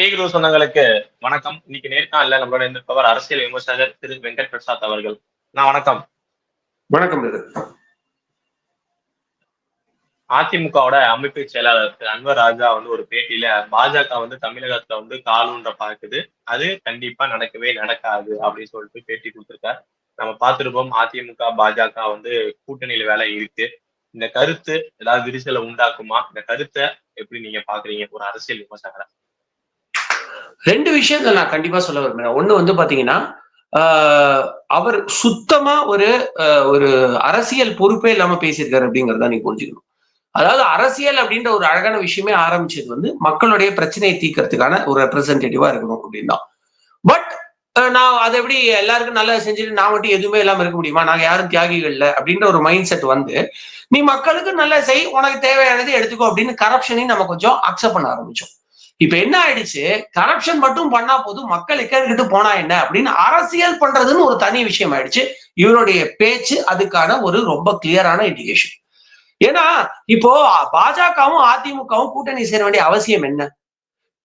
பேகுரு சொந்தங்களுக்கு வணக்கம். இன்னைக்கு நேர்காணல நம்மளோட இருந்திருப்பவர் அரசியல் விமர்சகர் திரு வெங்கட் பிரசாத் அவர்கள். நான் வணக்கம். வணக்கம் அதிமுகவோட அமைப்பு செயலாளர் திரு அன்வர் ராஜா வந்து ஒரு பேட்டியில பாஜக வந்து தமிழகத்துல வந்து காலூன்ற பார்க்குது. அது கண்டிப்பா நடக்கவே நடக்காது அப்படின்னு சொல்லிட்டு பேட்டி கொடுத்திருக்காரு. நம்ம பார்த்திருப்போம் அதிமுக பாஜக வந்து கூட்டணியில வேலை இருக்கு. இந்த கருத்து ஏதாவது விரிசலை உண்டாக்குமா? இந்த கருத்தை எப்படி நீங்க பாக்குறீங்க ஒரு அரசியல் விமர்சகரா. ரெண்டு விஷயங்கள் நான் கண்டிப்பா சொல்ல விரும்புறேன். ஒண்ணு வந்து பாத்தீங்கன்னா ஆஹ் அவர் சுத்தமா ஒரு ஆஹ் ஒரு அரசியல் பொறுப்பே இல்லாம பேசியிருக்காரு அப்படிங்கறத நீங்க புரிஞ்சுக்கணும். அதாவது அரசியல் அப்படின்ற ஒரு அழகான விஷயமே ஆரம்பிச்சது வந்து மக்களுடைய பிரச்சனையை தீர்க்கறதுக்கான ஒரு ரெப்ரசன்டேட்டிவா இருக்கணும் அப்படின்னா பட் நான் அதை எப்படி எல்லாருக்கும் நல்லா செஞ்சுட்டு நான் மட்டும் எதுவுமே இல்லாம இருக்க முடியுமா? நாங்க யாரும் தியாகிகள் இல்லை அப்படின்ற ஒரு மைண்ட் செட் வந்து நீ மக்களுக்கு நல்லா செய் உனக்கு தேவையானது எடுத்துக்கோ அப்படின்னு கரப்ஷனையும் நம்ம கொஞ்சம் அக்செப்ட் பண்ண ஆரம்பிச்சோம். இப்ப என்ன ஆயிடுச்சு? கரப்ஷன் மட்டும் பண்ணா போதும் மக்கள் எக்கிட்டு போனா என்ன? அப்படின்னு அரசியல் பண்றதுன்னு ஒரு தனி விஷயம் ஆயிடுச்சு. இவருடைய பேச்சு அதுக்கான ஒரு ரொம்ப கிளியரான இண்டிகேஷன் ஏன்னா இப்போ பாஜகவும் அதிமுகவும் கூட்டணி சேர வேண்டிய அவசியம் என்ன?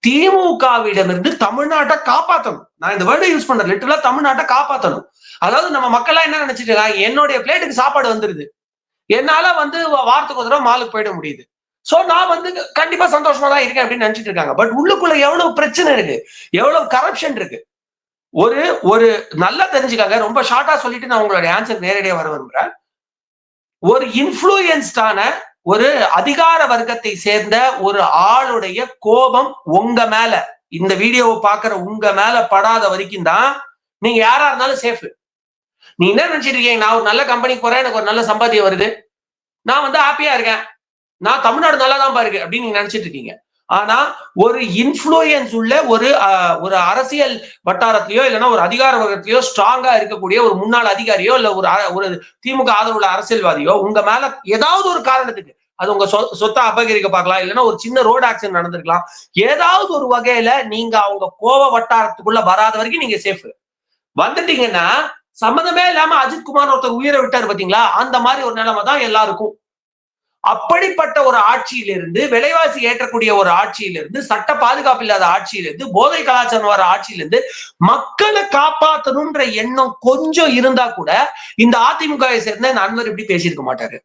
திமுகவிடமிருந்து தமிழ்நாட்டை காப்பாத்தணும். நான் இந்த வேர்டை யூஸ் பண்றேன். லிட்டரலா தமிழ்நாட்டை காப்பாத்தணும். அதாவது நம்ம மக்கள்லாம் என்ன நினைச்சிட்டு இருக்காங்க? என்னுடைய பிளேட்டுக்கு சாப்பாடு வந்துருது. என்னால வந்து வாரத்துக்கு ஒரு தடவை மாலுக்கு போயிட முடியுது. சோ நான் வந்து கண்டிப்பா சந்தோஷமா தான் இருக்கேன் அப்படின்னு நினைச்சிட்டு இருக்காங்க. பட் உள்ளுக்குள்ள எவ்வளவு பிரச்சனை இருக்கு? எவ்வளவு கரப்ஷன் இருக்கு? ஒரு ஒரு நல்லா தெரிஞ்சுக்காங்க. ரொம்ப ஷார்ட்டா சொல்லிட்டு நான் உங்களுடைய ஆன்சர் நேரடியாக வர விரும்புறேன். ஒரு இன்ஃபுளுயன்ஸ்டான ஒரு அதிகார வர்க்கத்தை சேர்ந்த ஒரு ஆளுடைய கோபம் உங்க மேல. இந்த வீடியோவை பாக்குற உங்க மேல படாத வரைக்கும் தான் நீங்க யாரா இருந்தாலும் சேஃப் நீ என்ன நினைச்சிட்டு இருக்கீங்க? நான் ஒரு நல்ல கம்பெனிக்கு போறேன். எனக்கு ஒரு நல்ல சம்பாத்தியம் வருது. நான் வந்து ஹாப்பியா இருக்கேன். நான் தமிழ்நாடு நல்லா தான் பாருக்கு அப்படின்னு நீங்க நினைச்சிட்டு இருக்கீங்க. ஆனா ஒரு இன்ஃபுளுயன்ஸ் உள்ள ஒரு ஒரு அரசியல் வட்டாரத்திலயோ இல்லைன்னா ஒரு அதிகார வர்க்கத்திலயோ ஸ்ட்ராங்கா இருக்கக்கூடிய ஒரு முன்னாள் அதிகாரியோ இல்ல ஒரு ஒரு திமுக ஆதரவுள்ள அரசியல்வாதியோ உங்க மேல ஏதாவது ஒரு காரணத்துக்கு அது உங்க சொ சொத்தை அபகரிக்க பார்க்கலாம் இல்லைன்னா ஒரு சின்ன ரோடு ஆக்சிடென்ட் நடந்திருக்கலாம் ஏதாவது ஒரு வகையில நீங்க அவங்க கோவ வட்டாரத்துக்குள்ள வராத வரைக்கும் நீங்க சேஃப் வந்துட்டீங்கன்னா சம்மந்தமே இல்லாம அஜித் குமார் ஒருத்தர் உயிரை விட்டாரு பாத்தீங்களா? அந்த மாதிரி ஒரு நிலைமை தான் எல்லாருக்கும். அப்படிப்பட்ட ஒரு ஆட்சியிலிருந்து விலைவாசி ஏற்றக்கூடிய ஒரு ஆட்சியிலிருந்து சட்ட பாதுகாப்பு இல்லாத ஆட்சியிலிருந்து போதை கலாச்சாரம் வர ஆட்சியிலிருந்து மக்களை காப்பாற்றணும்ன்ற எண்ணம் கொஞ்சம் இருந்தா கூட இந்த அதிமுகவை சேர்ந்த இந்த அன்வர் இப்படி பேசியிருக்க மாட்டாரு.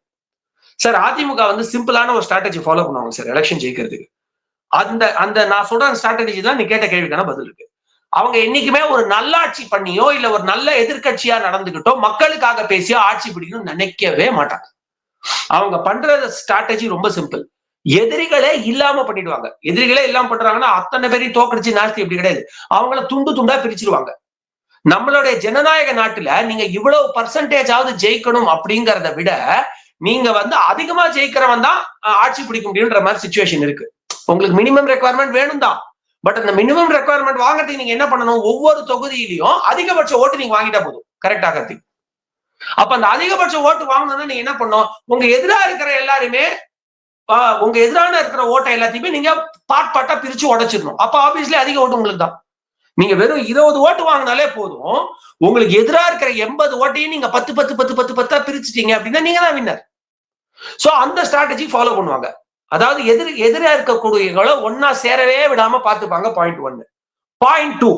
சார் அதிமுக வந்து சிம்பிளான ஒரு ஸ்ட்ராட்டஜி ஃபாலோ பண்ணுவாங்க சார் எலெக்ஷன் ஜெயிக்கிறதுக்கு. அந்த அந்த நான் சொல்ற ஸ்ட்ராட்டஜி தான் நீ கேட்ட கேள்விக்கான பதில் இருக்கு. அவங்க என்னைக்குமே ஒரு நல்லாட்சி பண்ணியோ இல்ல ஒரு நல்ல எதிர்கட்சியா நடந்துகிட்டோ மக்களுக்காக பேசியோ ஆட்சி பிடிக்கணும்னு நினைக்கவே மாட்டாங்க. அவங்க பண்ற ஸ்ட்ராட்டஜி ரொம்ப சிம்பிள் எதிரிகளே இல்லாம பண்ணிடுவாங்க. எதிரிகளே இல்லாம பண்றாங்கன்னா அத்தனை பேரையும் தோக்கடிச்சு நாஸ்தி எப்படி கிடையாது. அவங்கள துண்டு துண்டா பிரிச்சிருவாங்க. நம்மளுடைய ஜனநாயக நாட்டுல நீங்க இவ்வளவு பர்சன்டேஜாவது ஜெயிக்கணும் அப்படிங்கிறத விட நீங்க வந்து அதிகமா ஜெயிக்கிறவன் தான் ஆட்சி பிடிக்க முடியும்ன்ற மாதிரி சுச்சுவேஷன் இருக்கு. உங்களுக்கு மினிமம் ரெக்குவயர்மெண்ட் வேணும் தான் பட் அந்த மினிமம் ரெக்குவயர்மெண்ட் வாங்குறதுக்கு நீங்க என்ன பண்ணணும்? ஒவ்வொரு தொகுதியிலையும் அதிகபட்ச ஓட்டு நீங்க வாங்கிட்டா போதும். கரெக்ட் ஆகிறதுக்கு அப்ப அந்த அதிகபட்ச ஓட்டு வாங்கணும்னா நீங்க என்ன பண்ணும் உங்க எதிரா இருக்கிற எல்லாருமே உங்க எதிரான இருக்கிற ஓட்டை எல்லாத்தையுமே நீங்க பாட் பாட்டா பிரிச்சு உடைச்சிடணும். அப்ப ஆப்வியஸ்லி அதிக ஓட்டு உங்களுக்கு தான். நீங்க வெறும் இருபது ஓட்டு வாங்கினாலே போதும். உங்களுக்கு எதிரா இருக்கிற எண்பது ஓட்டையும் நீங்க பத்து பத்து பத்து பத்து பத்தா பிரிச்சுட்டீங்க அப்படின்னா நீங்க தான் வின்னர் சோ அந்த ஸ்ட்ராட்டஜி ஃபாலோ பண்ணுவாங்க. அதாவது எதிர் எதிரா இருக்கக்கூடியவங்கள ஒன்னா சேரவே விடாம பார்த்துப்பாங்க பாயிண்ட் ஒன்னு பாயிண்ட் டூ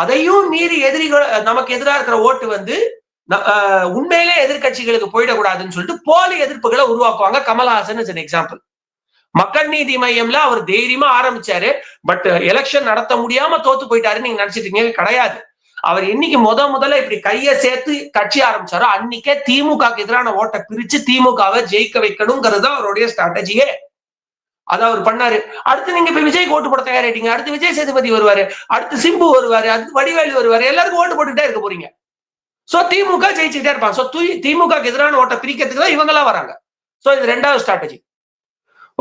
அதையும் மீறி எதிரிகள் நமக்கு எதிராக இருக்கிற ஓட்டு வந்து உண்மையிலே எதிர்கட்சிகளுக்கு போயிடக்கூடாதுன்னு சொல்லிட்டு போலி எதிர்ப்புகளை உருவாக்குவாங்க கமல்ஹாசன் இஸ் எக்ஸாம்பிள் மக்கள் நீதி மையம்ல அவர் தைரியமா ஆரம்பிச்சாரு. பட் எலெக்ஷன் நடத்த முடியாம தோத்து போயிட்டாருன்னு நீங்க நினைச்சிட்டு இருக்கீங்க கிடையாது. அவர் என்னைக்கு முத முதல்ல இப்படி கையை சேர்த்து கட்சி ஆரம்பிச்சாரோ அன்னைக்கே திமுகக்கு எதிரான ஓட்டை பிரிச்சு திமுகவை ஜெயிக்க வைக்கணுங்கிறது அவருடைய ஸ்ட்ராட்டஜியே அதை அவர் பண்ணாரு. அடுத்து நீங்க இப்ப விஜய் ஓட்டு போட தயாராயிட்டீங்க. அடுத்து விஜய் சேதுபதி வருவாரு. அடுத்து சிம்பு வருவாரு. அடுத்து வடிவேலு வருவாரு. எல்லாருக்கும் ஓட்டு போட்டுட்டே இருக்க போறீங்க. சோ திமுக ஜெயிச்சுட்டே இருப்பாங்க. சோ திமுக எதிரான ஓட்டை பிரிக்கிறதுக்கு தான் இவங்கெல்லாம் வராங்க. சோ இது ரெண்டாவது ஸ்ட்ராட்டஜி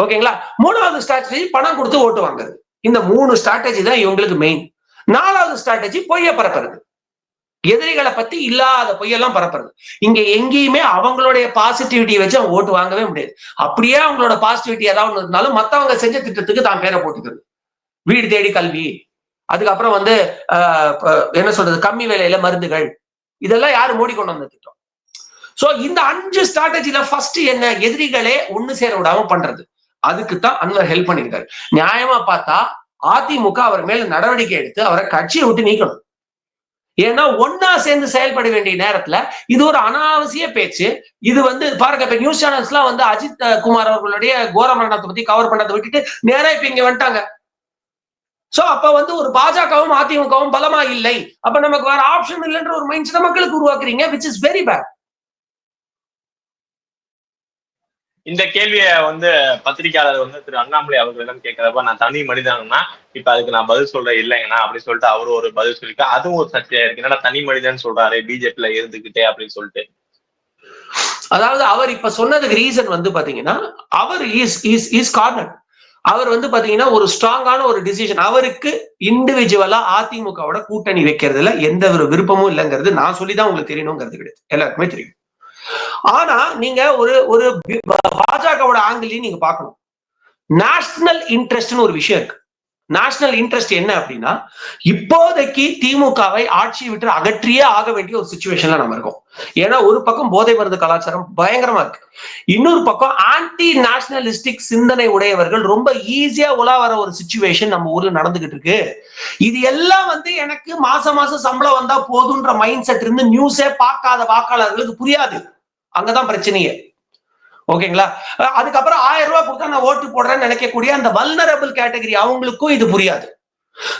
ஓகேங்களா மூணாவது ஸ்ட்ராட்டஜி பணம் கொடுத்து ஓட்டு வாங்குறது. இந்த மூணு ஸ்ட்ராட்டஜி தான் இவங்களுக்கு மெயின் நாலாவது ஸ்ட்ராட்டஜி பொய்ய பரப்புறது. எதிரிகளை பத்தி இல்லாத பொய்யெல்லாம் பரப்புறது. இங்க எங்கேயுமே அவங்களுடைய பாசிட்டிவிட்டியை வச்சு அவங்க ஓட்டு வாங்கவே முடியாது. அப்படியே அவங்களோட பாசிட்டிவிட்டி ஏதாவது இருந்தாலும் மத்தவங்க செஞ்ச திட்டத்துக்கு தான் பேரை போட்டுக்கிறது. வீடு தேடி கல்வி. அதுக்கப்புறம் வந்து என்ன சொல்றது? கம்மி விலையில மருந்துகள். இதெல்லாம் யாரு மோடி கொண்டு வந்த திட்டம்? சோ இந்த அஞ்சு ஸ்ட்ராட்டஜில ஃபர்ஸ்ட் என்ன? எதிரிகளே ஒண்ணு சேர விடாம பண்றது. அதுக்கு தான் அன்வர் ஹெல்ப் பண்ணிருக்காரு நியாயமா பார்த்தா அதிமுக அவர் மேல நடவடிக்கை எடுத்து அவரை கட்சியை விட்டு நீக்கணும். ஏன்னா ஒன்னா சேர்ந்து செயல்பட வேண்டிய நேரத்துல இது ஒரு அனாவசிய பேச்சு. இது வந்து பாருங்க இப்ப நியூஸ் சேனல்ஸ் எல்லாம் வந்து அஜித் குமார் அவர்களுடைய கோர மரணத்தை பத்தி கவர் பண்ணதை விட்டுட்டு நேரா இப்ப இங்க வந்துட்டாங்க. சோ அப்ப வந்து ஒரு பாஜகவும் அதிமுகவும் பலமா இல்லை. அப்ப நமக்கு வேற ஆப்ஷன் இல்லைன்ற ஒரு மைண்ட் செட் மக்களுக்கு உருவாக்குறீங்க விச் இஸ் வெரி பேட் இந்த கேள்வியை வந்து பத்திரிகையாளர் வந்து திரு அண்ணாமலை அவர்களிடம் கேட்கிறப்ப நான் தனி மனிதன்னா இப்ப அதுக்கு நான் பதில் சொல்றேன் இல்லைங்கண்ணா அப்படின்னு சொல்லிட்டு அவரு ஒரு பதில் சொல்லிட்டு அதுவும் ஒரு சர்ச்சையா இருக்கு. என்னடா தனி மனிதன் சொல்றாரு பிஜேபில இருந்துகிட்டே அப்படின்னு சொல்லிட்டு. அதாவது அவர் இப்ப சொன்னதுக்கு ரீசன் வந்து பாத்தீங்கன்னா அவர் இஸ் இஸ் இஸ் கார்னர் அவர் வந்து பாத்தீங்கன்னா ஒரு ஸ்ட்ராங்கான ஒரு டிசிஷன் அவருக்கு இண்டிவிஜுவலா அதிமுகவோட கூட்டணி வைக்கிறதுல எந்த ஒரு விருப்பமும் இல்லைங்கிறது நான் சொல்லிதான் உங்களுக்கு தெரியணுங்கிறது கிடையாது. எல்லாருக்குமே தெரியும். ஆனா நீங்க ஒரு ஒரு பாஜகவோட ஆங்கிலையும் நீங்க பார்க்கணும். நேஷனல் இன்ட்ரெஸ்ட்னு ஒரு விஷயம் இருக்கு. நேஷனல் இன்ட்ரெஸ்ட் என்ன அப்படின்னா இப்போதைக்கு திமுகவை ஆட்சியை விட்டு அகற்றியே ஆக வேண்டிய ஒரு சுச்சுவேஷன்ல நம்ம இருக்கோம். ஏன்னா ஒரு பக்கம் போதை மருந்து கலாச்சாரம் பயங்கரமா இருக்கு. இன்னொரு பக்கம் ஆன்டி நேஷனலிஸ்டிக் சிந்தனை உடையவர்கள் ரொம்ப ஈஸியா உலா வர ஒரு சுச்சுவேஷன் நம்ம ஊர்ல நடந்துகிட்டு இருக்கு. இது எல்லாம் வந்து எனக்கு மாசம் மாசம் சம்பளம் வந்தா போதுன்ற மைண்ட் செட் இருந்து நியூஸே பார்க்காத வாக்காளர்களுக்கு புரியாது. அங்கதான் பிரச்சனையே. ஓகேங்களா? அதுக்கப்புறம் ஆயிரம் ரூபாய் கொடுத்தா நான் ஓட்டு போடுறேன்னு நினைக்கக்கூடிய அந்த வல்னரபிள் கேட்டகரி அவங்களுக்கும் இது புரியாது.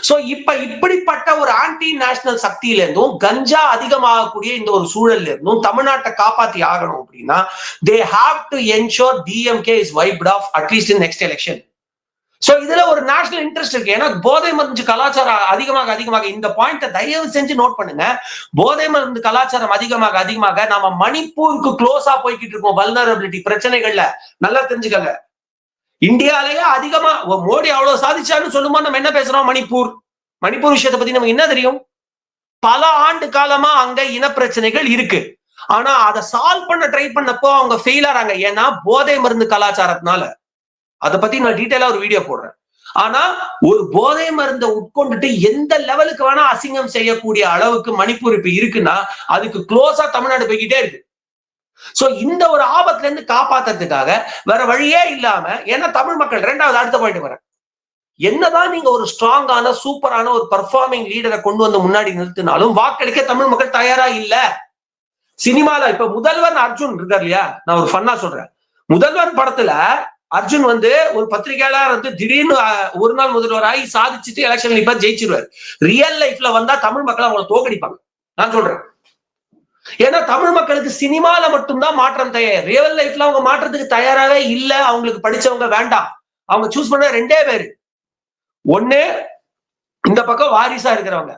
சோ இப்ப இப்படிப்பட்ட ஒரு ஆன்டி நேஷனல் சக்தியில இருந்தும் கஞ்சா அதிகமாகக்கூடிய இந்த ஒரு சூழல்ல இருந்தும் தமிழ்நாட்டை காப்பாத்தி ஆகணும் அப்படின்னா they have to ensure DMK is wiped off at least in next election so இதுல ஒரு நேஷனல் இன்ட்ரெஸ்ட் இருக்கு. ஏன்னா போதை மருந்து கலாச்சாரம் அதிகமாக அதிகமாக இந்த பாயிண்ட தயவு செஞ்சு நோட் பண்ணுங்க. போதை மருந்து கலாச்சாரம் அதிகமாக அதிகமாக நம்ம மணிப்பூருக்கு க்ளோஸா போய்கிட்டு இருக்கோம் வல்னரபிலிட்டி பிரச்சனைகள்ல. நல்லா தெரிஞ்சுக்கங்க. இந்தியாலேயே அதிகமா மோடி அவ்வளவு சாதிச்சான்னு சொல்லுமா நம்ம என்ன பேசுறோம்? மணிப்பூர். மணிப்பூர் விஷயத்தை பத்தி நமக்கு என்ன தெரியும்? பல ஆண்டு காலமா அங்க இனப்பிரச்சனைகள் இருக்கு. ஆனா அதை சால்வ் பண்ண ட்ரை பண்ணப்போ அவங்க ஃபெயில் ஆறாங்க. ஏன்னா போதை மருந்து கலாச்சாரத்தினால. அதை பத்தி நான் டீட்டெயிலா ஒரு வீடியோ போடுறேன். ஆனா ஒரு போதை மருந்தை உட்கொண்டுட்டு எந்த லெவலுக்கு வேணா அசிங்கம் செய்யக்கூடிய அளவுக்கு மணிப்பூர் இப்ப இருக்குன்னா அதுக்கு க்ளோஸா தமிழ்நாடு போய்கிட்டே இருக்கு. சோ இந்த ஒரு ஆபத்துல இருந்து காப்பாத்துறதுக்காக வேற வழியே இல்லாம ஏன்னா தமிழ் மக்கள் ரெண்டாவது அடுத்த பாயிண்ட் வரேன். என்னதான் நீங்க ஒரு ஸ்ட்ராங்கான சூப்பரான ஒரு பர்ஃபார்மிங் லீடரை கொண்டு வந்து முன்னாடி நிறுத்தினாலும் வாக்களிக்க தமிழ் மக்கள் தயாரா இல்ல. சினிமால இப்ப முதல்வர் அர்ஜுன் இருக்கார் இல்லையா? நான் ஒரு ஃபன்னா சொல்றேன். முதல்வர் படத்துல அர்ஜுன் வந்து ஒரு பத்திரிகையாளர் வந்து திடீர்னு ஒரு நாள் முதல்வராகி சாதிச்சுட்டு எலெக்ஷன் இப்ப ஜெயிச்சிருவார். ரியல் லைஃப்ல வந்தா தமிழ் மக்கள் அவங்களை தோக்கடிப்பாங்க. நான் சொல்றேன். ஏன்னா தமிழ் மக்களுக்கு சினிமால மட்டும்தான் மாற்றம் தயார். ரியல் லைஃப்ல அவங்க மாற்றத்துக்கு தயாராகவே இல்லை. அவங்களுக்கு படிச்சவங்க வேண்டாம். அவங்க சூஸ் பண்ண ரெண்டே பேரு. ஒண்ணு இந்த பக்கம் வாரிசா இருக்கிறவங்க.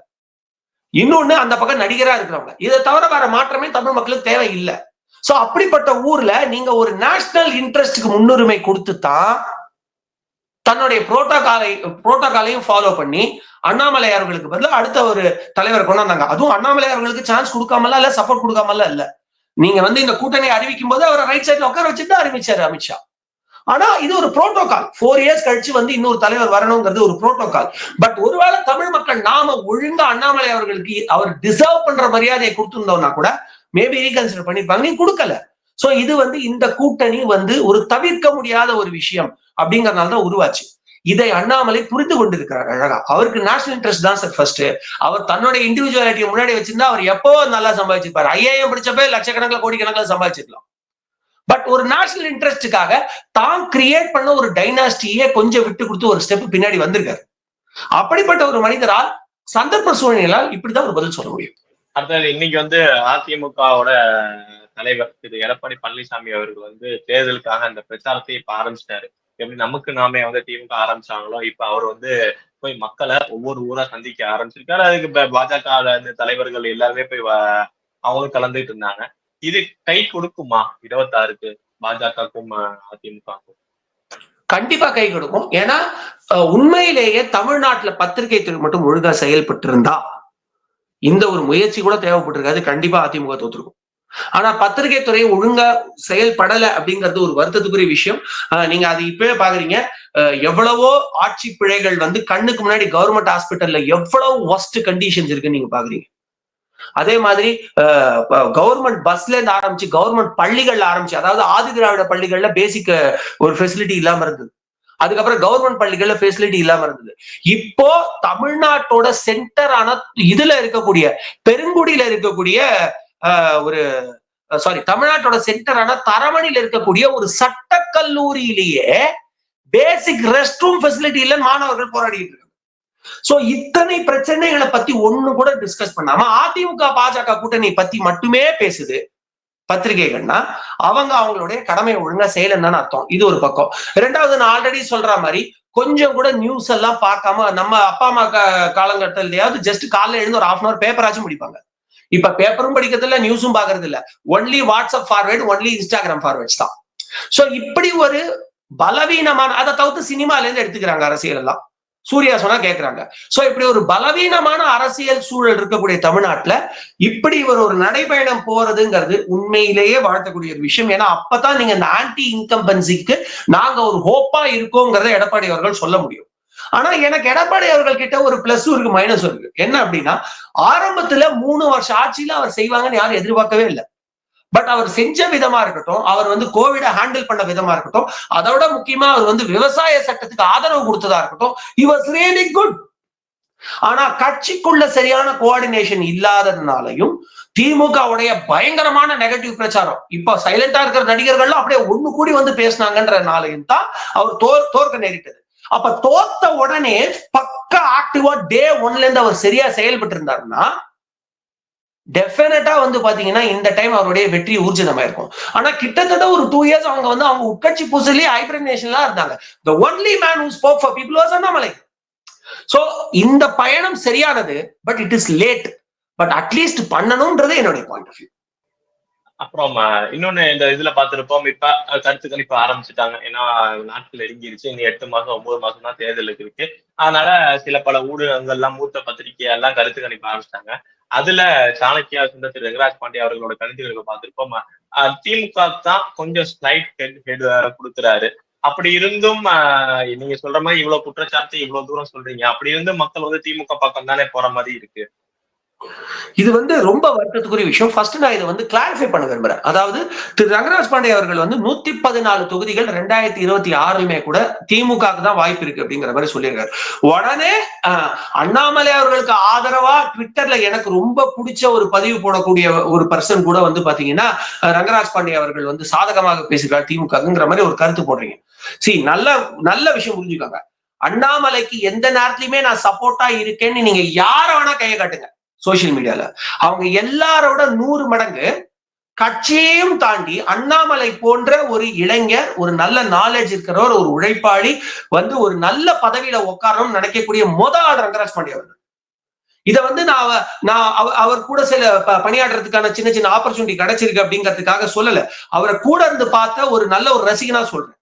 இன்னொன்னு அந்த பக்கம் நடிகரா இருக்கிறவங்க. இதை தவிர வேற மாற்றமே தமிழ் மக்களுக்கு தேவை இல்லை சோ அப்படிப்பட்ட ஊர்ல நீங்க ஒரு நேஷனல் இன்ட்ரெஸ்டுக்கு முன்னுரிமை கொடுத்து தான் தன்னுடைய புரோட்டோகாலை புரோட்டோகாலையும் ஃபாலோ பண்ணி அண்ணாமலை அவர்களுக்கு பதிலாக அடுத்த ஒரு தலைவர் கொண்டாந்தாங்க அதுவும் அண்ணாமலை அவர்களுக்கு சான்ஸ் கொடுக்காமல இல்ல சப்போர்ட் கொடுக்காமல இல்ல. நீங்க வந்து இந்த கூட்டணி அறிவிக்கும் போது அவரை ரைட் சைட்ல உட்கார வச்சுட்டு அறிவிச்சாரு அமித்ஷா. ஆனா இது ஒரு புரோட்டோகால் ஃபோர் இயர்ஸ் கழிச்சு வந்து இன்னொரு தலைவர் வரணுங்கிறது ஒரு புரோட்டோகால் பட் ஒருவேளை தமிழ் மக்கள் நாம ஒழுங்கா அண்ணாமலை அவர்களுக்கு அவர் டிசர்வ் பண்ற மரியாதையை கொடுத்திருந்தோம்னா கூட மேபி ரீகன்சிடர் பண்ணிருப்பாங்க நீ கொடுக்கல. சோ இது வந்து இந்த கூட்டணி வந்து ஒரு தவிர்க்க முடியாத ஒரு விஷயம் அப்படிங்கறதுனால தான் உருவாச்சு. இதை அண்ணாமலை புரிந்து கொண்டிருக்கிறார் அழகா. அவருக்கு நேஷனல் இன்ட்ரெஸ்ட் தான் சார் ஃபர்ஸ்ட் அவர் தன்னோட இண்டிவிஜுவாலிட்டியை முன்னாடி வச்சிருந்தா அவர் எப்போ நல்லா சம்பாதிச்சிருப்பாரு? ஐஏஎம் படிச்சப்ப லட்சக்கணக்கில் கோடிக்கணக்கில் சம்பாதிச்சிருக்கலாம். பட் ஒரு நேஷனல் இன்ட்ரெஸ்டுக்காக தான் கிரியேட் பண்ண ஒரு டைனாஸ்டியே கொஞ்சம் விட்டு கொடுத்து ஒரு ஸ்டெப் பின்னாடி வந்திருக்காரு. அப்படிப்பட்ட ஒரு மனிதரால் சந்தர்ப்ப சூழ்நிலையால் இப்படிதான் ஒரு பதில் சொல்ல முடியும். அடுத்தது இன்னைக்கு வந்து அதிமுகவோட தலைவர் திரு எடப்பாடி பழனிசாமி அவர்கள் வந்து தேர்தலுக்காக அந்த பிரச்சாரத்தை இப்ப ஆரம்பிச்சிட்டாரு. எப்படி நமக்கு நாமே வந்து திமுக ஆரம்பிச்சாங்களோ இப்ப அவர் வந்து போய் மக்களை ஒவ்வொரு ஊரா சந்திக்க ஆரம்பிச்சிருக்காரு. அதுக்கு பாஜக தலைவர்கள் எல்லாருமே போய் அவங்களும் கலந்துட்டு இருந்தாங்க. இது கை கொடுக்குமா? இருபத்தாறுக்கு பாஜகவுக்கும் அதிமுகவுக்கும். கண்டிப்பா கை கொடுக்கும். ஏன்னா உண்மையிலேயே தமிழ்நாட்டுல பத்திரிகை துறை மட்டும் ஒழுங்கா செயல்பட்டு இருந்தா இந்த ஒரு முயற்சி கூட தேவைப்பட்டிருக்காது கண்டிப்பா அதிமுக தோத்துருக்கும். ஆனா பத்திரிகை துறை ஒழுங்கா செயல்படல அப்படிங்கிறது ஒரு வருத்தத்துக்குரிய விஷயம். நீங்க அது இப்பவே பாக்குறீங்க. எவ்வளவோ ஆட்சி பிழைகள் வந்து கண்ணுக்கு முன்னாடி கவர்மெண்ட் ஹாஸ்பிட்டல்ல எவ்வளவு ஒஸ்ட் கண்டிஷன்ஸ் இருக்குன்னு நீங்க பாக்குறீங்க. அதே மாதிரி கவர்மெண்ட் பஸ்ல இருந்து ஆரம்பிச்சு கவர்மெண்ட் பள்ளிகள்ல ஆரம்பிச்சு அதாவது ஆதி திராவிட பள்ளிகள்ல பேசிக் ஒரு ஃபெசிலிட்டி இல்லாம இருந்தது. அதுக்கப்புறம் கவர்மெண்ட் பள்ளிகள்ல ஃபெசிலிட்டி இல்லாம இருந்தது. இப்போ தமிழ்நாட்டோட சென்டரான இதுல இருக்கக்கூடிய பெருங்குடியில இருக்கக்கூடிய ஆஹ், ஒரு சாரி தமிழ்நாட்டோட சென்டரான தரமணியில இருக்கக்கூடிய ஒரு சட்ட கல்லூரியிலேயே பேசிக் ரெஸ்ட் ரூம் ஃபெசிலிட்டி இல்ல மாணவர்கள் போராடிட்டு இருக்காங்க. சோ இத்தனை பிரச்சனைகளை பத்தி ஒண்ணு கூட டிஸ்கஸ் பண்ணாம அதிமுக பாஜக கூட்டணி பத்தி மட்டுமே பேசுது. பத்திரிகைகள்னா அவங்க அவங்களுடைய கடமையை ஒழுங்கா செய்யலன்னு அர்த்தம். இது ஒரு பக்கம். ரெண்டாவது நான் ஆல்ரெடி சொல்ற மாதிரி கொஞ்சம் கூட நியூஸ் எல்லாம் பார்க்காம நம்ம அப்பா அம்மா கா- ஜஸ்ட் காலைல எழுந்து ஒரு ஹாஃப் அன் அவர் பேப்பராச்சும் படிப்பாங்க. இப்ப பேப்பரும் படிக்கிறது இல்ல நியூஸும் பாக்குறது இல்ல. Only WhatsApp forward only Instagram forwards தான். சோ இப்படி ஒரு பலவீனமான அதை தவிர்த்து சினிமால இருந்து எடுத்துக்கிறாங்க அரசியல் எல்லாம். சூர்யா சொன்னா கேட்கிறாங்க சோ இப்படி ஒரு பலவீனமான அரசியல் சூழல் இருக்கக்கூடிய தமிழ்நாட்டுல இப்படி ஒரு ஒரு நடைபயணம் போறதுங்கிறது உண்மையிலேயே வாழ்த்தக்கூடிய ஒரு விஷயம். ஏன்னா அப்பதான் நீங்க இந்த ஆன்டி இன்கம்பன்சிக்கு நாங்க ஒரு ஹோப்பா இருக்கோங்கிறத எடப்பாடி அவர்கள் சொல்ல முடியும். ஆனா எனக்கு எடப்பாடி அவர்கள் கிட்ட ஒரு பிளஸ் இருக்கு மைனஸ் இருக்கு. என்ன அப்படின்னா ஆரம்பத்துல மூணு வருஷம் ஆட்சியில அவர் செய்வாங்கன்னு யாரும் எதிர்பார்க்கவே இல்லை. பட் அவர் செஞ்ச விதமா இருக்கட்டும் அவர் வந்து கோவிட ஹேண்டில் பண்ண விதமா இருக்கட்டும் அதோட முக்கியமா அவர் வந்து விவசாய சட்டத்துக்கு ஆதரவு கொடுத்ததா இருக்கட்டும் இ வாஸ் ரியலி குட் ஆனா கட்சிக்குள்ள சரியான கோஆர்டினேஷன் இல்லாததுனாலையும் திமுகவுடைய பயங்கரமான நெகட்டிவ் பிரச்சாரம். இப்ப சைலண்டா இருக்கிற நடிகர்கள்லாம் அப்படியே ஒண்ணு கூடி வந்து பேசினாங்கன்றனாலையும் தான் அவர் தோர் தோற்க நேரிட்டது. அப்ப தோத்த உடனே பக்க ஆக்டிவா டே ஒன்ல இருந்து அவர் சரியா செயல்பட்டு இருந்தாருன்னா டெஃபினட்டா வந்து பாத்தீங்கன்னா இந்த டைம் அவருடைய வெற்றி ஊர்ஜிதமாயிருக்கும். ஆனா கிட்டத்தட்ட ஒரு டூ இயர்ஸ் அவங்க வந்து அவங்க உட்கட்சி பூசலே ஹைபிரனேஷன்லாம் இருந்தாங்க. The only man who spoke for people was Annamalai so இந்த பயணம் சரியானது but it is late but at least பண்ணணும்ன்றது என்னுடைய பாயிண்ட் ஆஃப் வியூ அப்புறம் இன்னொன்னு இந்த இதுல பாத்திருப்போம் இப்ப கருத்து கணிப்பு ஆரம்பிச்சுட்டாங்க. ஏன்னா நாட்கள் நெருங்கிருச்சு. இன்னும் எட்டு மாசம் ஒன்பது மாசம் தான் தேர்தலுக்கு இருக்கு. அதனால சில பல ஊடகங்கள்லாம் மூத்த பத்திரிகை எல்லாம் கருத்து கணிப்பு ஆரம்பிச்சிட்டாங்க. அதுல சாணக்கியா சுந்தர் திரு ரங்கராஜ் பாண்டே அவர்களோட கருத்துக்களை பார்த்திருப்போம். அஹ், திமுக தான் கொஞ்சம் ஸ்லைட் ஹெட் ஹெட் கொடுக்குறாரு. அப்படி இருந்தும் நீங்க சொல்ற மாதிரி இவ்வளவு குற்றச்சாட்டு இவ்வளவு தூரம் சொல்றீங்க. அப்படி இருந்தும் மக்கள் வந்து திமுக பக்கம் தானே போற மாதிரி இருக்கு. இது வந்து ரொம்ப வருத்தத்துக்குரிய விஷயம். ஃபர்ஸ்ட் நான் இதை வந்து கிளாரிஃபை பண்ண விரும்புறேன். அதாவது திரு. ரங்கராஜ் பாண்டே அவர்கள் வந்து நூத்தி பதினாலு தொகுதிகள் ரெண்டாயிரத்தி இருபத்தி ஆறுலுமே கூட திமுக தான் வாய்ப்பு இருக்கு அப்படிங்கிற மாதிரி சொல்லியிருக்காரு. உடனே அண்ணாமலை அவர்களுக்கு ஆதரவா ட்விட்டர்ல எனக்கு ரொம்ப பிடிச்ச ஒரு பதிவு போடக்கூடிய ஒரு பர்சன் கூட வந்து பாத்தீங்கன்னா ரங்கராஜ் பாண்டே அவர்கள் வந்து சாதகமாக பேசுகிறார் திமுகங்கிற மாதிரி ஒரு கருத்து போடுறீங்க. சி நல்ல நல்ல விஷயம் புரிஞ்சுக்கோங்க. அண்ணாமலைக்கு எந்த நேரத்திலயுமே நான் சப்போர்ட்டா இருக்கேன்னு நீங்க யார வேணா கையை காட்டுங்க. சோசியல் மீடியால. அவங்க எல்லாரோட நூறு மடங்கு கட்சியையும் தாண்டி அண்ணாமலை போன்ற ஒரு இளைஞர் ஒரு நல்ல நாலேஜ் இருக்கிறவர் ஒரு உழைப்பாளி வந்து ஒரு நல்ல பதவியில உட்காரணும்னு நினைக்கக்கூடிய முத ஆள் ரங்கராஜ் பாண்டே அவர்கள். இதை வந்து நான் அவ- நான் அவர் கூட சில பணியாடுறதுக்கான சின்ன சின்ன ஆப்பர்ச்சுனிட்டி கிடைச்சிருக்கு அப்படிங்கிறதுக்காக சொல்லல. அவரை கூட இருந்து பார்த்த ஒரு நல்ல ஒரு ரசிகனா சொல்றேன்.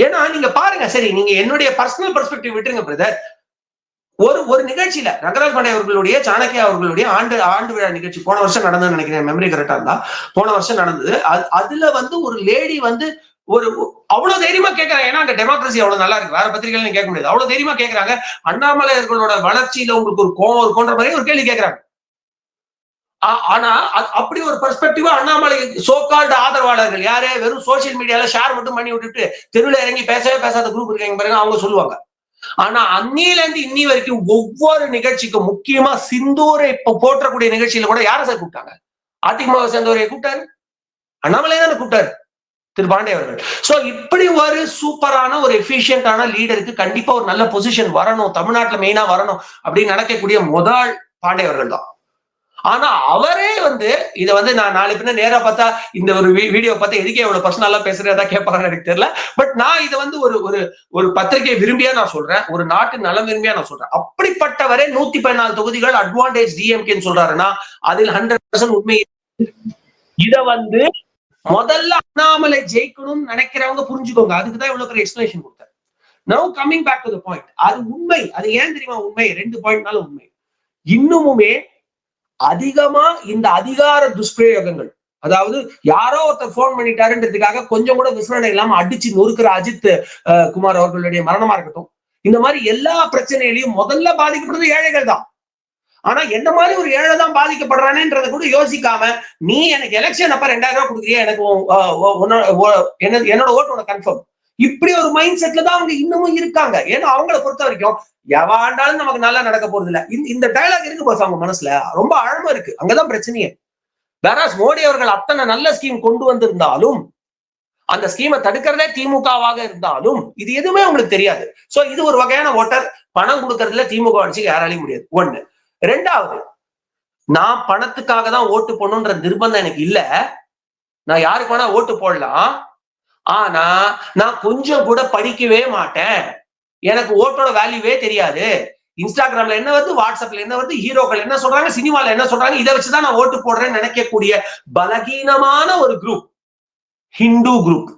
ஏன்னா நீங்க பாருங்க சரி நீங்க என்னுடைய பர்சனல் பெர்ஸ்பெக்டிவ் விட்டுருங்க பிரதர் ஒரு ஒரு நிகழ்ச்சியில ரங்கராஜ் பாண்டே அவர்களுடைய சாணக்கியா அவர்களுடைய ஆண்டு ஆண்டு விழா நிகழ்ச்சி போன வருஷம் நடந்ததுன்னு நினைக்கிறேன் மெமரி கரெக்டா இருந்தா. போன வருஷம் நடந்தது. அது- அதுல வந்து ஒரு லேடி வந்து ஒரு அவ்வளவு தைரியமா கேட்கறாங்க ஏன்னா அங்க டெமோக்ரஸி அவ்வளவு நல்லா இருக்கு. வேற பத்திரிகைகள் கேட்க முடியாது. அவ்வளவு தைரியமா கேட்கறாங்க அண்ணாமலையர்களோட வளர்ச்சியில உங்களுக்கு ஒரு கோவம் இருக்கும்ன்ற மாதிரி ஒரு கேள்வி கேட்கறாங்க ஆனா அ- அப்படி ஒரு பெர்ஸ்பெக்டிவா அண்ணாமலை சோகால்டு ஆதரவாளர்கள் யாரு? வெறும் சோசியல் மீடியால ஷேர் மட்டும் பண்ணி விட்டுட்டு தெருவில் இறங்கி பேசவே பேசாத குரூப் இருக்காங்க பாருங்க அவங்க சொல்லுவாங்க. ஆனா அன்னியில இருந்து இன்னி வரைக்கும் ஒவ்வொரு நிகழ்ச்சிக்கும் முக்கியமா சிந்தூரை இப்ப போற்றக்கூடிய நிகழ்ச்சியில கூட யாரை சார் கூப்பிட்டாங்க? அதிமுக சேர்ந்தவரையை கூப்பிட்டாரு. அண்ணாமலை தானே கூப்பிட்டாரு. திரு பாண்டே அவர்கள். சோ இப்படி ஒரு சூப்பரான ஒரு எஃபிஷியன்டான லீடருக்கு கண்டிப்பா ஒரு நல்ல பொசிஷன் வரணும். தமிழ்நாட்டுல மெயினா வரணும் அப்படின்னு நினைக்கக்கூடிய முதல் பாண்டே அவர்கள் தான். ஆனா அவரே வந்து இதை வந்து நான் நாலு பின்ன நேரா பார்த்தா இந்த ஒரு வீடியோ பார்த்தா எதுக்கே இவ்வளவு பர்சனலா பேசுறதா கேட்பாங்கன்னு எனக்கு தெரியல. பட் நான் இதை வந்து ஒரு ஒரு ஒரு பத்திரிகை விரும்பியா நான் சொல்றேன். ஒரு நாட்டு நலம் விரும்பியா நான் சொல்றேன். அப்படிப்பட்டவரே நூத்தி பதினாலு தொகுதிகள் அட்வான்டேஜ் டிஎம்கேன்னு சொல்றாருன்னா அதில் ஹண்ட்ரட் பர்சன்ட் உண்மை. இத வந்து முதல்ல அண்ணாமலை ஜெயிக்கணும்னு நினைக்கிறவங்க புரிஞ்சுக்கோங்க. அதுக்கு தான் இவ்வளவு பெரிய எக்ஸ்பிளேஷன் கொடுத்தேன். Now coming back to the point அது உண்மை. அது ஏன் தெரியுமா உண்மை? ரெண்டு பாயிண்ட்னால உண்மை. இன்னுமுமே அதிகமா இந்த அதிகார துஷ்பிரயோகங்கள். அதாவது யாரோ ஒருத்தர் போன் பண்ணிட்டாருன்றதுக்காக கொஞ்சம் கூட விசாரணை இல்லாம அடிச்சு நொறுக்கிற அஜித் அஹ், குமார் அவர்களுடைய மரணமா இருக்கட்டும். இந்த மாதிரி எல்லா பிரச்சனையிலையும் முதல்ல பாதிக்கப்படுறது ஏழைகள் தான். ஆனா என்ன மாதிரி ஒரு ஏழை தான் பாதிக்கப்படுறானேன்றத கூட யோசிக்காம நீ எனக்கு எலெக்ஷன் அப்ப ரெண்டாயிரம் ரூபாய் கொடுக்குறியா? எனக்கு என்னோட ஓட்டு உனக்கு கன்ஃபார்ம் இப்படி ஒரு மைண்ட் செட்ல தான் அவங்க இன்னமும் இருக்காங்க. ஏன்னா அவங்கள பொறுத்த வரைக்கும் எவாண்டாலும் நமக்கு நல்லா நடக்க போறது இல்ல இந்த- இந்த டயலாக் இருக்கு பாஸ் அவங்க மனசுல. ரொம்ப ஆழமா இருக்கு. அங்கதான் பிரச்சனையே. வேறாஸ் மோடி அவர்கள் அத்தனை நல்ல ஸ்கீம் கொண்டு வந்திருந்தாலும் அந்த ஸ்கீமை தடுக்கிறதே திமுகவாக இருந்தாலும் இது எதுவுமே உங்களுக்கு தெரியாது. சோ இது ஒரு வகையான ஓட்டர் பணம் கொடுக்கறதுல திமுக அடிச்சு யாராலையும் முடியாது. ஒண்ணு. ரெண்டாவது நான் பணத்துக்காக தான் ஓட்டு போடணுன்ற நிர்பந்தம் எனக்கு இல்ல. நான் யாருக்கு வேணா ஓட்டு போடலாம். ஆனா நான் கொஞ்சம் கூட படிக்கவே மாட்டேன். எனக்கு ஓட்டோட வேல்யூவே தெரியாது. இன்ஸ்டாகிராம்ல என்ன வருது வாட்ஸ்அப்ல என்ன வருது ஹீரோக்கள் என்ன சொல்றாங்க சினிமால என்ன சொல்றாங்க இதை வச்சுதான் நான் ஓட்டு போடுறேன்னு நினைக்கக்கூடிய பலகீனமான ஒரு குரூப் ஹிந்து குரூப்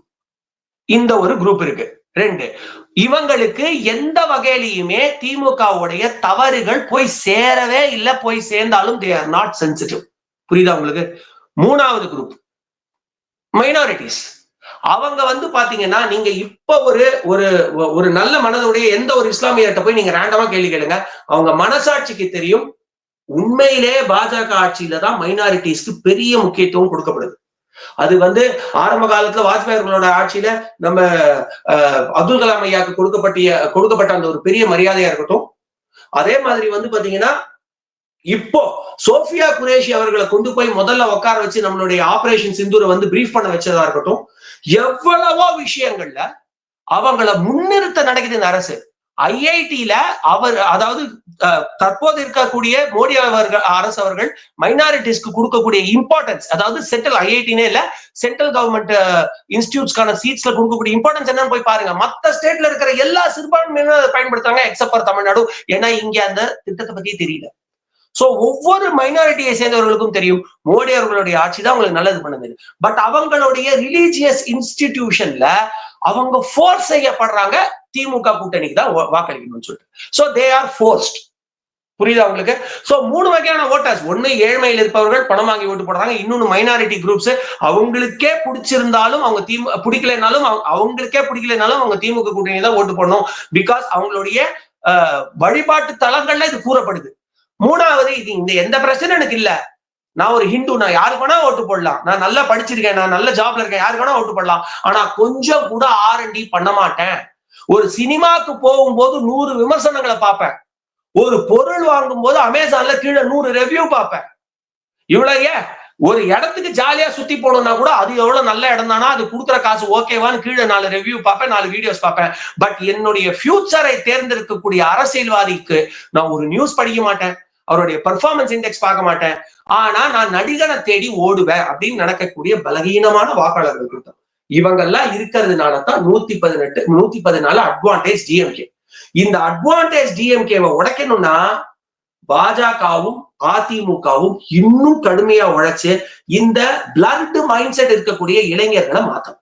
இந்த ஒரு குரூப் இருக்கு. ரெண்டு இவங்களுக்கு எந்த வகையிலையுமே திமுகவுடைய தவறுகள் போய் சேரவே இல்லை போய் சேர்ந்தாலும் தே ஆர் நாட் சென்சிட்டிவ் புரியுதா உங்களுக்கு? மூணாவது குரூப் மைனாரிட்டிஸ் அவங்க வந்து பாத்தீங்கன்னா நீங்க இப்ப ஒரு ஒரு ஒரு நல்ல மனதுடைய எந்த ஒரு இஸ்லாமியர்கிட்ட போய் நீங்க ரேண்டமா கேள்வி கேளுங்க. அவங்க மனசாட்சிக்கு தெரியும். உண்மையிலே பாஜக ஆட்சியில தான் மைனாரிட்டிஸ்க்கு பெரிய முக்கியத்துவம் கொடுக்கப்படுது. அது வந்து ஆரம்ப காலத்துல வாஜ்பாய் அவர்களோட ஆட்சியில நம்ம அஹ், அப்துல் கலாம் ஐயாக்கு கொடுக்கப்பட்டிய கொடுக்கப்பட்ட அந்த ஒரு பெரிய மரியாதையா இருக்கட்டும். அதே மாதிரி வந்து பாத்தீங்கன்னா இப்போ சோஃபியா குரேஷி அவர்களை கொண்டு போய் முதல்ல உட்கார வச்சு நம்மளுடைய ஆபரேஷன் சிந்தூரை வந்து பிரீஃப் பண்ண வச்சதா இருக்கட்டும் எவ்வளவோ விஷயங்கள்ல அவங்கள முன்னிறுத்த நடக்குது இந்த அரசு. ஐஐடியில அவர் அதாவது அஹ், தற்போது இருக்கக்கூடிய மோடி அவர்கள் அரசு அவர்கள் மைனாரிட்டிஸ்க்கு கொடுக்கக்கூடிய இம்பார்ட்டன்ஸ் அதாவது சென்ட்ரல் ஐஐடினே இல்ல சென்ட்ரல் கவர்மெண்ட் இன்ஸ்டியூட்ஸ்க்கான சீட்ஸ்ல கொடுக்கக்கூடிய இம்பார்ட்டன்ஸ் என்னன்னு போய் பாருங்க. மத்த ஸ்டேட்ல இருக்கிற எல்லா சிறுபான்மையினரும் அதை பயன்படுத்துறாங்க எக்ஸப்ட் ஃபார் தமிழ்நாடு. ஏன்னா இங்க அந்த திட்டத்தை பத்தி தெரியல. சோ ஒவ்வொரு மைனாரிட்டியை சேர்ந்தவர்களுக்கும் தெரியும். மோடி அவர்களுடைய ஆட்சி தான் அவங்களுக்கு நல்லது பண்ணுது. பட் அவங்களுடைய ரிலீஜியஸ் இன்ஸ்டிடியூஷன்ல அவங்க ஃபோர்ஸ் செய்யப்படுறாங்க. திமுக கூட்டணிக்கு தான் வாக்களிக்கணும்னு சொல்லிட்டு. சோ தே ஆர் ஃபோர்ஸ்ட் புரியுதா உங்களுக்கு? சோ மூணு வகையான ஓட்டர்ஸ் ஒண்ணு ஏழ்மையில் இருப்பவர்கள் பணம் வாங்கி ஓட்டு போடுறாங்க. இன்னொன்னு மைனாரிட்டி குரூப்ஸ் அவங்களுக்கே பிடிச்சிருந்தாலும் அவங்க திமு பிடிக்கலனாலும் அவங்களுக்கே பிடிக்கலனாலும் அவங்க திமுக கூட்டணி தான் ஓட்டு போடணும். பிகாஸ் அவங்களுடைய வழிபாட்டு தலங்கள்ல இது கூறப்படுது. மூணாவது இது இந்த எந்த பிரச்சனை எனக்கு இல்ல. நான் ஒரு ஹிந்து நான் யாருக்கு வேணா ஓட்டு போடலாம். நான் நல்லா படிச்சிருக்கேன் நான் நல்ல ஜாப்ல இருக்கேன் யாருக்கு வேணா ஓட்டு போடலாம். ஆனா கொஞ்சம் கூட ஆர் டி பண்ண மாட்டேன். ஒரு சினிமாக்கு போகும்போது நூறு விமர்சனங்களை பார்ப்பேன். ஒரு பொருள் வாங்கும் போது அமேசான்ல கீழே நூறு ரெவ்யூ பார்ப்பேன். இவ்வளவு ஏன்? ஒரு இடத்துக்கு ஜாலியா சுத்தி போனோம்னா கூட அது எவ்வளவு நல்ல இடம் தானா? அது கொடுக்குற காசு ஓகேவான்னு கீழே நாலு ரிவ்யூ பார்ப்பேன் நாலு வீடியோஸ் பார்ப்பேன். பட் என்னுடைய ஃபியூச்சரை தேர்ந்தெடுக்கக்கூடிய அரசியல்வாதிக்கு நான் ஒரு நியூஸ் படிக்க மாட்டேன் அவருடைய பெர்ஃபார்மன்ஸ் இண்டெக்ஸ் பார்க்க மாட்டேன். ஆனா நான் நடிகனை தேடி ஓடுவேன் அப்படின்னு நடக்கக்கூடிய பலகீனமான வாக்காளர்கள் கூட்டம். இவங்கெல்லாம் இருக்கிறதுனால தான் நூத்தி பதினெட்டு நூத்தி பதினாலு அட்வான்டேஜ் டிஎம்கே இந்த அட்வான்டேஜ் டிஎம்கேவை உடைக்கணும்னா பாஜகவும் அதிமுகவும் இன்னும் கடுமையா உழைச்சு இந்த பிளண்ட் மைண்ட் செட் இருக்கக்கூடிய இளைஞர்களை மாத்தணும்.